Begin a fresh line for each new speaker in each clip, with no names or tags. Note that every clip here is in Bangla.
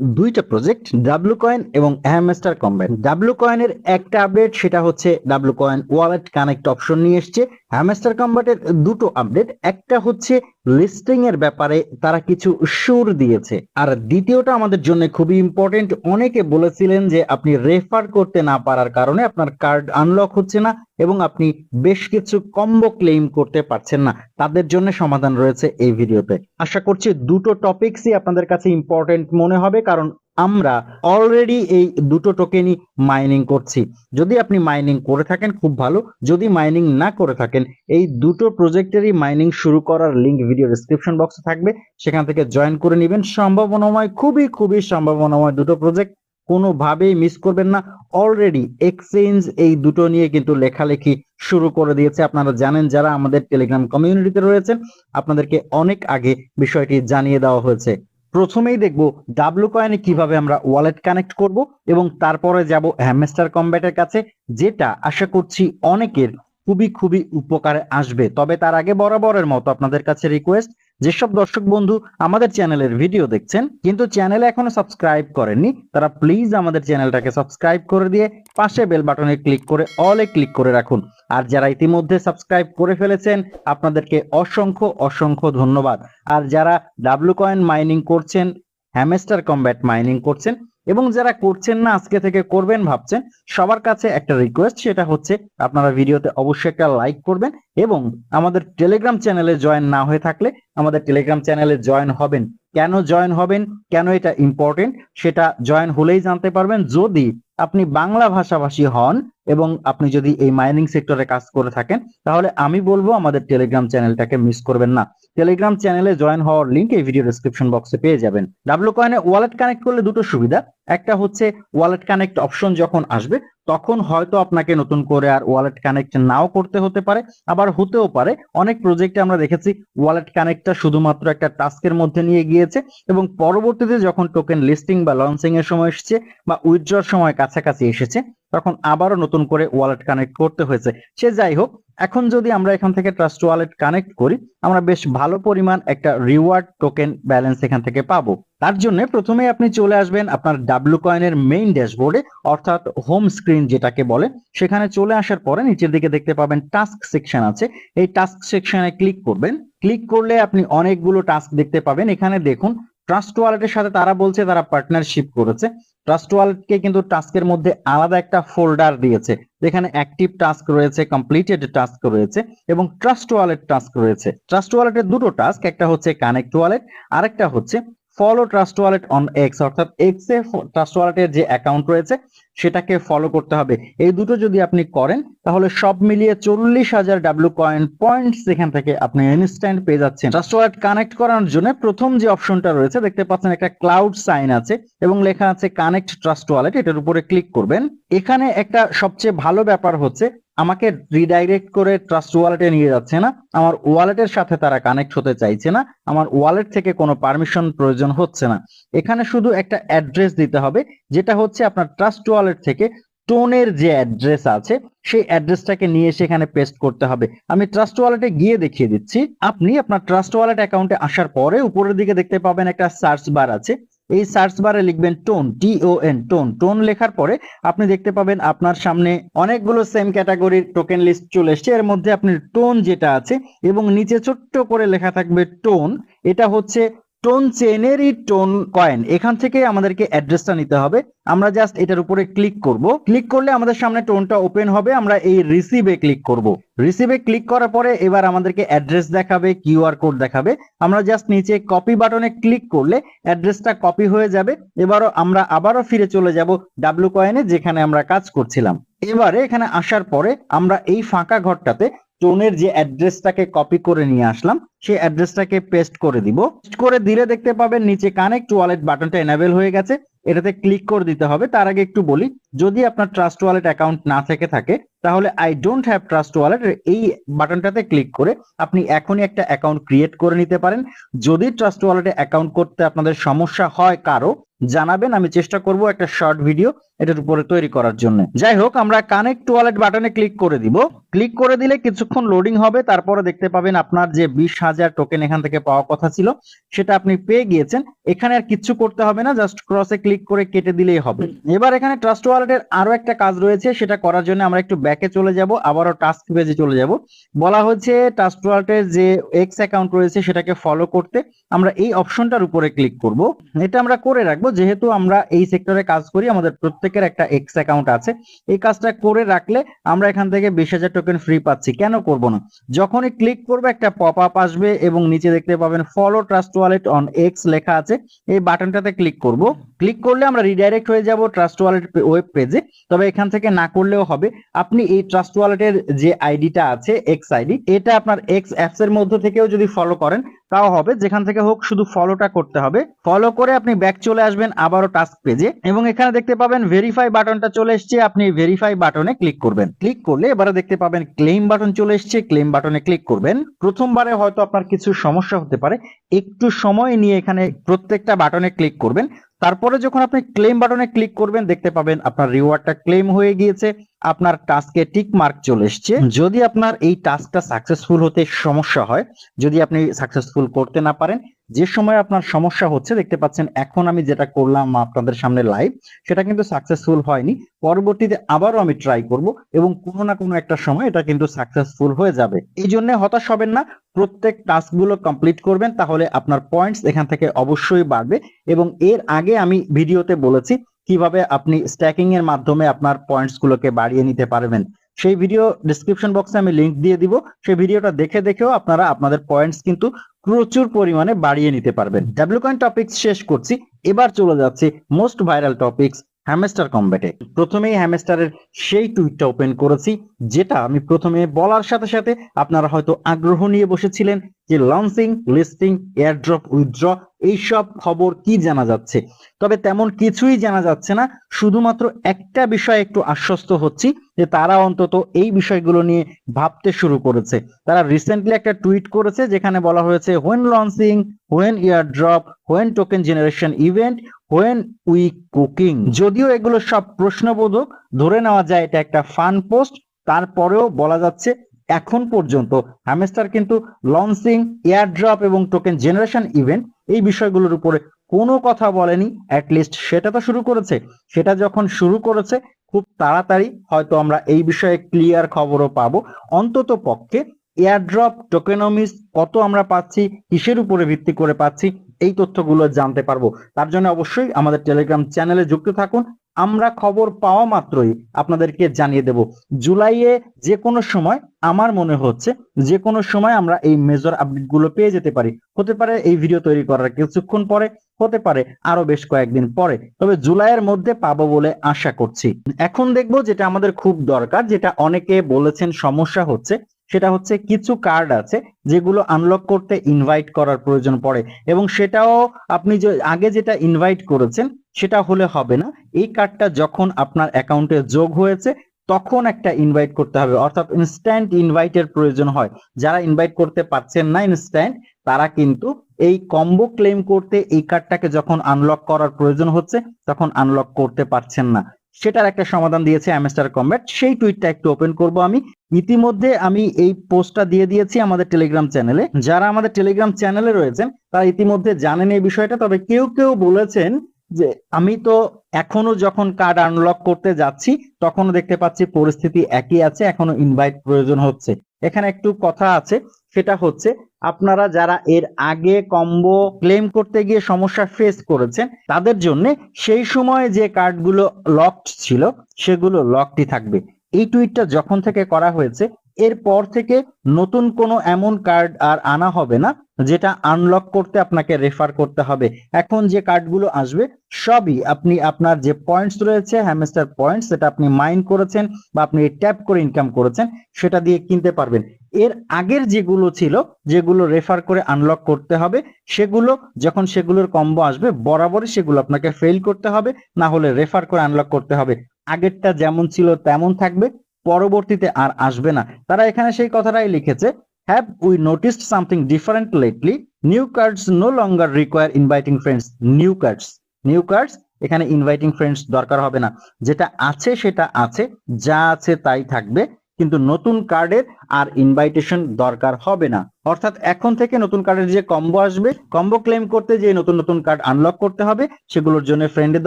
দুইটা প্রজেক্ট ডাব্লু কয়েন এবং অ্যামেস্টার কম্বাইন ডাব্লু কয়েনের একটা আপডেট সেটা হচ্ছে W coin wallet connect option নিয়ে এসছে। হ্যামস্টার কম্বাটের দুটো আপডেট একটা হচ্ছে লিস্টিং এর ব্যাপারে তারা কিছু সুর দিয়েছে। আর দ্বিতীয়টা আমাদের জন্য খুবই ইম্পর্টেন্ট অনেকে বলেছিলেন যে আপনি রেফার করতে না পারার কারণে আপনার কার্ড আনলক হচ্ছে না এবং আপনি বেশ কিছু কম্বো ক্লেম করতে পারছেন না। তাদের জন্য সমাধান রয়েছে এই ভিডিওতে আশা করছি দুটো টপিকসই আপনাদের কাছে ইম্পর্টেন্ট মনে হবে, কারণ আমরা অলরেডি এই দুটো টোকেনই মাইনিং করছি। যদি আপনি মাইনিং করে থাকেন, খুব ভালো। যদি মাইনিং না করে থাকেন, এই দুটো প্রজেক্টেরই মাইনিং শুরু করার লিংক ভিডিও ডিসক্রিপশন বক্সে থাকবে। সেখান থেকে জয়েন করে নেবেন। সম্ভাবনাময়, খুবই খুবই সম্ভাবনাময় দুটো প্রজেক্ট কোনোভাবেই মিস করবেন না। অলরেডি এক্সচেঞ্জ এই দুটো নিয়ে কিন্তু লেখালেখি শুরু করে দিয়েছে। আপনারা জানেন যারা আমাদের টেলিগ্রাম কমিউনিটিতে রয়েছেন, আপনাদেরকে অনেক আগে বিষয়টি জানিয়ে দেওয়া হয়েছে। প্রথমেই দেখব ডাব্লু কয়েনে কীভাবে আমরা ওয়ালেট কানেক্ট করব এবং তারপরে যাব হ্যামস্টার কম্ব্যাটের কাছে, যেটা আশা করছি অনেকের খুবই খুবই উপকারে আসবে। তবে তার আগে বরাবরের মতো আপনাদের কাছে রিকোয়েস্ট যেসব দর্শক বন্ধু আমাদের চ্যানেলের ভিডিও দেখছেন, কিন্তু চ্যানেলে এখনও সাবস্ক্রাইব করেননি, তারা প্লিজ আমাদের চ্যানেলটাকে সাবস্ক্রাইব করে দিয়ে পাশে বেল বাটনে ক্লিক করে অলে ক্লিক করে রাখুন। আর যারা ইতিমধ্যে সাবস্ক্রাইব করে ফেলেছেন, আপনাদেরকে অসংখ্য অসংখ্য ধন্যবাদ। আর যারা ডাব্লু কয়েন মাইনিং করছেন হ্যামেস্টার কম্ব্যাট মাইনিং করছেন এবং যারা করছেন না, আজকে থেকে করবেন ভাবছেন, সবার কাছে একটা রিকোয়েস্ট সেটা হচ্ছে আপনারা ভিডিওতে অবশ্যই একটা লাইক করবেন এবং আমাদের টেলিগ্রাম চ্যানেলে জয়েন না হয়ে থাকলে আমাদের টেলিগ্রাম চ্যানেলে জয়েন হবেন। কেন জয়েন হবেন? কেন এটা ইম্পর্টেন্ট সেটা জয়েন হলেই জানতে পারবেন। যদি আপনি বাংলা ভাষাভাষী হন এবং আপনি যদি এই মাইনিং সেক্টরে কাজ করে থাকেন, তাহলে আমি বলব আমাদের টেলিগ্রাম চ্যানেলটাকে মিস করবেন না। টেলিগ্রাম চ্যানেলে জয়েন হওয়ার লিংক এই ভিডিও ডিসক্রিপশন বক্সে পেয়ে যাবেন। ডাব্লু কয়েনে ওয়ালেট কানেক্ট করলে দুটো সুবিধা। একটা হচ্ছে ওয়ালেট কানেক্ট অপশন যখন আসবে, তখন হয়তো আপনাকে নতুন করে আর ওয়ালেট কানেক্ট নাও করতে হতে পারে, আবার হতেও পারে। অনেক প্রজেক্টে আমরা দেখেছি ওয়ালেট কানেক্টটা শুধুমাত্র একটা টাস্কের মধ্যে নিয়ে গিয়েছে এবং পরবর্তীতে যখন টোকেন লিস্টিং বা লঞ্চিং এর সময় এসেছে বা উইথড্রর সময় কাছাকাছি এসেছে তখন আবারও নতুন করে ওয়ালেট কানেক্ট করতে হয়েছে। সে যাই হোক, এখন যদি আমরা এখান থেকে ট্রাস্ট ওয়ালেট কানেক্ট করি, আমরা বেশ ভালো পরিমাণ একটা রিওয়ার্ড টোকেন ব্যালেন্স এখান থেকে পাবো। তার জন্য প্রথমে আপনি চলে আসবেন আপনার ডাব্লু কয়েনের মেইন ড্যাশবোর্ডে অর্থাৎ হোম স্ক্রিন যেটাকে বলে। সেখানে চলে আসার পরে নিচের দিকে দেখতে পাবেন টাস্ক সেকশন আছে। এই টাস্ক সেকশনে ক্লিক করবেন। ক্লিক করলে আপনি অনেকগুলো টাস্ক দেখতে পাবেন। এখানে দেখুন ট্রাস্ট ওয়ালেটের সাথে তারা বলছে তারা পার্টনারশিপ করেছে। ট্রাস্ট ওয়ালেটকে কিন্তু টাস্কের মধ্যে আলাদা একটা ফোল্ডার দিয়েছে, যেখানে অ্যাক্টিভ টাস্ক রয়েছে কমপ্লিটেড টাস্ক রয়েছে এবং ট্রাস্ট ওয়ালেট টাস্ক রয়েছে। ট্রাস্ট ওয়ালেটের দুটো টাস্ক একটা হচ্ছে কানেক্ট ওয়ালেট আরেকটা হচ্ছে follow Trust Wallet on X অর্থাৎ এক্স এ ট্রাস্ট ওয়ালেটের যে অ্যাকাউন্ট রয়েছে, সেটাকে ফলো করতে হবে। এই দুটো যদি আপনি করেন, তাহলে সব মিলিয়ে চল্লিশ হাজার ডাব্লু কয়েন পয়েন্টস এখান থেকে আপনি ইনস্ট্যান্ট পেয়ে যাচ্ছেন। ট্রাস্ট ওয়ালেট কানেক্ট করার জন্য প্রথম যে অপশনটা রয়েছে, দেখতে পাচ্ছেন একটা ক্লাউড সাইন আছে, এবং লেখা আছে কানেক্ট ট্রাস্ট ওয়ালেট এটার উপরে ক্লিক করবেন। এখানে একটা সবচেয়ে ভালো ব্যাপার হচ্ছে আমাকে রিডাইরেক্ট করে ট্রাস্ট ওয়ালেটে নিয়ে যাচ্ছে না। আমার ওয়ালেটের সাথে তারা কানেক্ট হতে চাইছে না। আমার ওয়ালেট থেকে কোনো পারমিশন প্রয়োজন হচ্ছে না। এখানে শুধু একটা অ্যাড্রেস দিতে হবে, যেটা হচ্ছে আপনার ট্রাস্ট ওয়ালেট থেকে টোনের যে অ্যাড্রেস আছে, সেই অ্যাড্রেসটাকে নিয়ে সেখানে পেস্ট করতে হবে। আমি ট্রাস্ট ওয়ালেটে গিয়ে দেখিয়ে দিচ্ছি। আপনি আপনার ট্রাস্ট ওয়ালেট অ্যাকাউন্টে আসার পরে উপরের দিকে দেখতে পাবেন একটা সার্চ বার আছে। এই সার্চ বারে লিখবেন TON T O N TON TON লেখার পরে আপনি দেখতে পাবেন আপনার সামনে অনেকগুলো সেম ক্যাটাগরির টোকেন লিস্ট চলে এসছে। এর মধ্যে আপনি টোন যেটা আছে এবং নিচে ছোট্ট করে লেখা থাকবে টোন এটা হচ্ছে টোন চেনেরই টোন কয়েন, এখান থেকে আমাদেরকে অ্যাড্রেসটা নিতে হবে। আমরা জাস্ট এটার উপরে ক্লিক করব। ক্লিক করলে আমাদের সামনে টোনটা ওপেন হবে, আমরা এই রিসিভে ক্লিক করব। রিসিভে ক্লিক করার পরে এবার আমাদেরকে অ্যাড্রেস দেখাবে কিউআর কোড দেখাবে। আমরা জাস্ট নিচে কপি বাটনে ক্লিক করলে অ্যাড্রেসটা কপি হয়ে যাবে। এবারও আমরা আবারও ফিরে চলে যাব ডাব্লু কয়েনে যেখানে আমরা কাজ করছিলাম। এবারে এখানে আসার পরে আমরা এই ফাঁকা ঘরটাতে টোনের যে অ্যাড্রেসটাকে কপি করে নিয়ে আসলাম, সেই অ্যাড্রেসটাকে পেস্ট করে দিব। পেস্ট করে দিলে দেখতে পাবেন নিচে কানেক্ট ওয়ালেট বাটনটা এনাবেল হয়ে গেছে। এটাতে ক্লিক করে দিতে হবে। তার আগে একটু বলি, যদি আপনার ট্রাস্ট ওয়ালেট অ্যাকাউন্ট না থেকে থাকে, তাহলে I don't have Trust Wallet এই বাটনটাতে ক্লিক করে আপনি এখনই একটা অ্যাকাউন্ট ক্রিয়েট করে নিতে পারেন। যদি ট্রাস্ট ওয়ালেটে অ্যাকাউন্ট করতে আপনাদের সমস্যা হয় কারও, জানাবেন। আমি চেষ্টা করব একটা শর্ট ভিডিও এটার উপরে তৈরি করার জন্য। যাই হোক, আমরা কানেক্ট ওয়ালেট বাটনে ক্লিক করে দিব। ক্লিক করে দিলে কিছুক্ষণ লোডিং হবে, তারপরে দেখতে পাবেন আপনার যে বিশ হাজার টোকেন এখান থেকে পাওয়া কথা ছিল, সেটা আপনি পেয়ে গিয়েছেন। এখানে আর কিচ্ছু করতে হবে না জাস্ট ক্রসে ক্লিক করে কেটে দিলেই হবে। এবার এখানে ট্রাস্ট ওয়ালেটের আরও একটা কাজ রয়েছে, সেটা করার জন্য আমরা একটু ব্যাকে চলে যাব, আবারও টাস্ক পেজে চলে যাব। বলা হচ্ছে ট্রাস্ট ওয়ালেটের যে এক্স অ্যাকাউন্ট রয়েছে, সেটাকে ফলো করতে আমরা এই অপশনটার উপরে ক্লিক করব। এটা আমরা করে রাখব, যেহেতু আমরা এই সেক্টরে কাজ করি, আমাদের প্রত্যেকের একটা এক্স অ্যাকাউন্ট আছে। এই কাজটা করে রাখলে আমরা এখান থেকে বিশ হাজার টোকেন ফ্রি পাচ্ছি। কেন করব না? যখনই ক্লিক করবে একটা পপ আপ আসবে এবং নিচে দেখতে পাবেন follow Trust Wallet on X লেখা আছে। এই বাটনটাতে ক্লিক করব। ক্লিক করলে আমরা রিডাইরেক্ট হয়ে যাব ট্রাস্ট ওয়ালেট ওয়েব পেজে তবে এখান থেকে না করলেও হবে। আপনি এই ট্রাস্ট ওয়ালেটের যে আইডিটা আছে এক্স আইডি এটা আপনার এক্স অ্যাপস এর মধ্যে থেকেও যদি ফলো করেন, তাও হবে। যেখান থেকে হোক শুধু ফলোটা করতে হবে। ফলো করে আপনি ব্যাক চলে আসবেন আবারও টাস্ক পেজে এবং এখানে দেখতে পাবেন ভেরিফাই বাটনটা চলে এসছে। আপনি ভেরিফাই বাটনে ক্লিক করবেন। ক্লিক করলে এবারে দেখতে পাবেন ক্লেম বাটন চলে এসছে। ক্লেম বাটনে ক্লিক করবেন। প্রথমবারে হয়তো আপনার কিছু সমস্যা হতে পারে। একটু সময় নিয়ে এখানে প্রত্যেকটা বাটনে ক্লিক করবেন। তারপরে যখন আপনি ক্লেম বাটনে ক্লিক করবেন দেখতে পাবেন আপনার রিওয়ার্ডটা ক্লেম হয়ে গিয়েছে আপনার টাস্কে টিক মার্ক চলে এসছে। যদি আপনার এই টাস্কটা সাকসেসফুল হতে সমস্যা হয় যদি আপনি সাকসেসফুল করতে না পারেন যে সময় আপনার সমস্যা হচ্ছে, দেখতে পাচ্ছেন এখন আমি যেটা করলাম আপনাদের সামনে লাইভ সেটা কিন্তু সাকসেসফুল হয়নি। পরবর্তীতে আবারও আমি ট্রাই করব এবং কোনো না কোনো একটা সময় এটা কিন্তু সাকসেসফুল হয়ে যাবে। এই জন্য হতাশ হবেন না, প্রত্যেক টাস্কগুলো কমপ্লিট করবেন, তাহলে আপনার পয়েন্টস এখান থেকে অবশ্যই বাড়বে এবং এর আগে আমি ভিডিওতে বলেছি কীভাবে আপনি স্ট্যাকিং এর মাধ্যমে আপনার পয়েন্টস গুলোকে বাড়িয়ে নিতে পারবেন। সেই ভিডিও ডিসক্রিপশন বক্সে আমি লিংক দিয়ে দিব। সেই ভিডিওটা দেখে দেখেও আপনারা আপনাদের পয়েন্টস কিন্তু প্রচুর পরিমাণে বাড়িয়ে নিতে পারবেন। ডাব্লিউ কয়েন টপিকস শেষ করছি। এবার চলে যাচ্ছি মোস্ট ভাইরাল টপিকস হ্যামেস্টার কম্ব্যাটে প্রথমেই হ্যামেস্টারের সেই টুইটটা ওপেন করেছি, যেটা আমি প্রথমে বলার সাথে সাথে আপনারা হয়তো আগ্রহ নিয়ে বসেছিলেন যে লঞ্চিং লিস্টিং এয়ারড্রপ উইথড্র এইসব খবর কি জানা যাচ্ছে? তবে তেমন কিছুই জানা যাচ্ছে না। শুধুমাত্র একটা বিষয় একটু আশ্বস্ত হচ্ছি যে তারা অন্তত এই বিষয়গুলো নিয়ে ভাবতে শুরু করেছে। তারা রিসেন্টলি একটা টুইট করেছে যেখানে বলা হয়েছে when launching when airdrop when token generation event when we cooking যদিও এগুলো সব প্রশ্নবোধক, ধরে নেওয়া যায় এটা একটা ফান পোস্ট তারপরেও বলা যাচ্ছে এখন পর্যন্ত হ্যামেস্টার কিন্তু লঞ্চিং এয়ারড্রপ এবং টোকেন জেনারেশন ইভেন্ট এই বিষয়গুলোর উপরে কোনো কথা বলেনি অ্যাটলিস্ট সেটা তো শুরু করেছে। সেটা যখন শুরু করেছে, খুব তাড়াতাড়ি হয়তো আমরা এই বিষয়ে ক্লিয়ার খবরও পাবো। অন্তত পক্ষে এয়ারড্রপ টোকেনমিস কত আমরা পাচ্ছি, কিসের উপরে ভিত্তি করে পাচ্ছি, এই তথ্যগুলো জানতে পারব। তার জন্য অবশ্যই আমাদের টেলিগ্রাম চ্যানেলে যুক্ত থাকুন। আমরা খবর পাওয়া মাত্রই আপনাদেরকে জানিয়ে দেব। জুলাইয়ে যে কোনো সময় আমার মনে হচ্ছে যে কোনো সময় আমরা এই মেজর আপডেটগুলো পেয়ে যেতে পারি। হতে পারে এই ভিডিও তৈরি করার কিছুক্ষণ পরে, হতে পারে আরও বেশ কয়েকদিন পরে। তবে জুলাইয়ের মধ্যে পাবো বলে আশা করছি। এখন দেখব যেটা আমাদের খুব দরকার, যেটা অনেকে বলেছেন সমস্যা হচ্ছে, সেটা হচ্ছে কিছু কার্ড আছে যেগুলো আনলক করতে ইনভাইট করার প্রয়োজন পড়ে। এবং সেটাও আপনি যে, আগে যেটা ইনভাইট করেছেন সেটা হলে হবে না। এই কার্ডটা যখন আপনার অ্যাকাউন্টে যোগ হয়েছে, তখন একটা ইনভাইট করতে হবে। অর্থাৎ ইনস্ট্যান্ট ইনভাইটের প্রয়োজন হয়। যারা ইনভাইট করতে পারছেন না ইনস্ট্যান্ট তারা কিন্তু এই কম্বো ক্লেম করতে এই কার্ডটাকে যখন আনলক করার প্রয়োজন হচ্ছে, তখন আনলক করতে পারছেন না। সেটার একটা সমাধান দিয়েছে অ্যামেস্টার কম্ব্যাট সেই টুইটটা একটু ওপেন করব আমি। ইতিমধ্যে আমি এই পোস্টটা দিয়ে দিয়েছি আমাদের টেলিগ্রাম চ্যানেলে যারা আমাদের টেলিগ্রাম চ্যানেলে রয়েছেন, তারা ইতিমধ্যে জানেন এই বিষয়টা। তবে কেউ কেউ বলেছেন যে আমি তো এখনও যখন কার্ড আনলক করতে যাচ্ছি, তখনও দেখতে পাচ্ছি পরিস্থিতি একই আছে, এখনও ইনভাইট প্রয়োজন হচ্ছে। এখানে একটু কথা আছে, সেটা হচ্ছে আপনারা যারা এর আগে কম্বো ক্লেম করতে গিয়ে সমস্যা ফেস করেছেন, তাদের জন্য সেই সময় যে কার্ডগুলো লকড ছিল, সেগুলো লকডই থাকবে। এই টুইটটা যখন থেকে করা হয়েছে, এরপর থেকে নতুন কোনো এমন কার্ড আর আনা হবে না। যেটা আনলক করতে আপনাকে রেফার করতে হবে। এখন যে কার্ডগুলো আসবে, সবই আপনি আপনার যে পয়েন্টস রয়েছে হ্যামস্টার পয়েন্টস সেটা আপনি মাইন করেছেন বা আপনি ট্যাপ করে ইনকাম করেছেন, সেটা দিয়ে কিনতে পারবেন। এর আগের যেগুলো ছিল, যেগুলো রেফার করে আনলক করতে হবে, সেগুলো, যখন সেগুলোর কম্বো আসবে, বরাবরই সেগুলো আপনাকে ফেল করতে হবে, না হলে রেফার করে আনলক করতে হবে। আগেরটা যেমন ছিল, তেমন থাকবে, পরবর্তীতে আর আসবে না। তারা এখানে সেই কথাটাই লিখেছে have we noticed something different lately new cards no longer require inviting friends new cards new cards এখানে ইনভাইটিং ফ্রেন্ডস দরকার হবে না। যেটা আছে, সেটা আছে। যা আছে, তাই থাকবে। কিন্তু নতুন কার্ডের আর ইনভাইটেশন দরকার হবে না। অর্থাৎ এখন থেকে নতুন কার্ডের যে কম্বো আসবে কম্বো ক্লেম করতে যে নতুন নতুন কার্ড আনলক করতে হবে, সেগুলোর জন্য ফ্রেন্ডের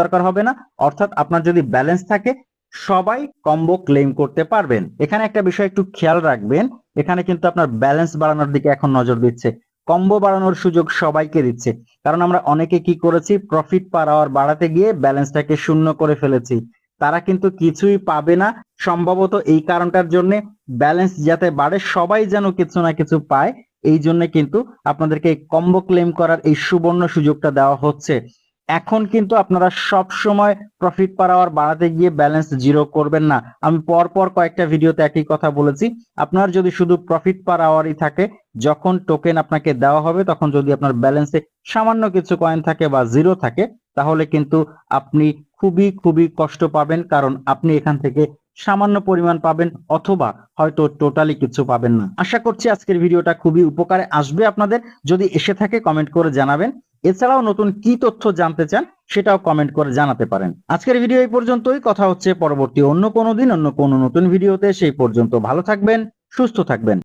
দরকার হবে না। অর্থাৎ আপনার যদি ব্যালেন্স থাকে সবাই কম্বো ক্লেম করতে পারবেন। এখানে একটা বিষয় একটু খেয়াল রাখবেন, এখানে কিন্তু আপনার ব্যালেন্স বাড়ানোর দিকে এখন নজর দিচ্ছে। কম্বো বাড়ানোর সুযোগ সবাইকে দিচ্ছে। কারণ আমরা অনেকে কি করেছি প্রফিট পার আওয়ার বাড়াতে গিয়ে ব্যালেন্সটাকে শূন্য করে ফেলেছি। তারা কিন্তু কিছুই পাবে না। সম্ভবত এই কারণটার জন্য ব্যালেন্স যাতে বাড়ে, সবাই যেন কিছু না কিছু পায়, এই জন্য কিন্তু আপনাদেরকে কম্বো ক্লেম করার এই সুবর্ণ সুযোগটা দেওয়া হচ্ছে। এখন কিন্তু আপনারা সব সময় প্রফিট পার আওয়ার বাড়াতে গিয়ে ব্যালেন্স জিরো করবেন না। আমি পর পর কয়েকটা ভিডিওতে একই কথা বলেছি। আপনার যদি শুধু প্রফিট পার আওয়ারই থাকে, যখন টোকেন আপনাকে দেওয়া হবে, তখন যদি আপনার ব্যালেন্সে সামান্য কিছু কয়েন থাকে বা জিরো থাকে, তাহলে কিন্তু আপনি খুবই খুবই কষ্ট পাবেন, কারণ আপনি এখান থেকে সামান্য পরিমাণ পাবেন অথবা হয়তো টোটালি কিছু পাবেন না। আশা করছি আজকের ভিডিওটা খুবই উপকারে আসবে আপনাদের। যদি এসে থাকে কমেন্ট করে জানাবেন। এছাড়াও নতুন কি তথ্য জানতে চান সেটাও কমেন্ট করে জানাতে পারেন। আজকের ভিডিও এই পর্যন্তই। কথা হচ্ছে পরবর্তী অন্য কোনো দিন, অন্য কোনো নতুন ভিডিওতে সেই পর্যন্ত ভালো থাকবেন, সুস্থ থাকবেন।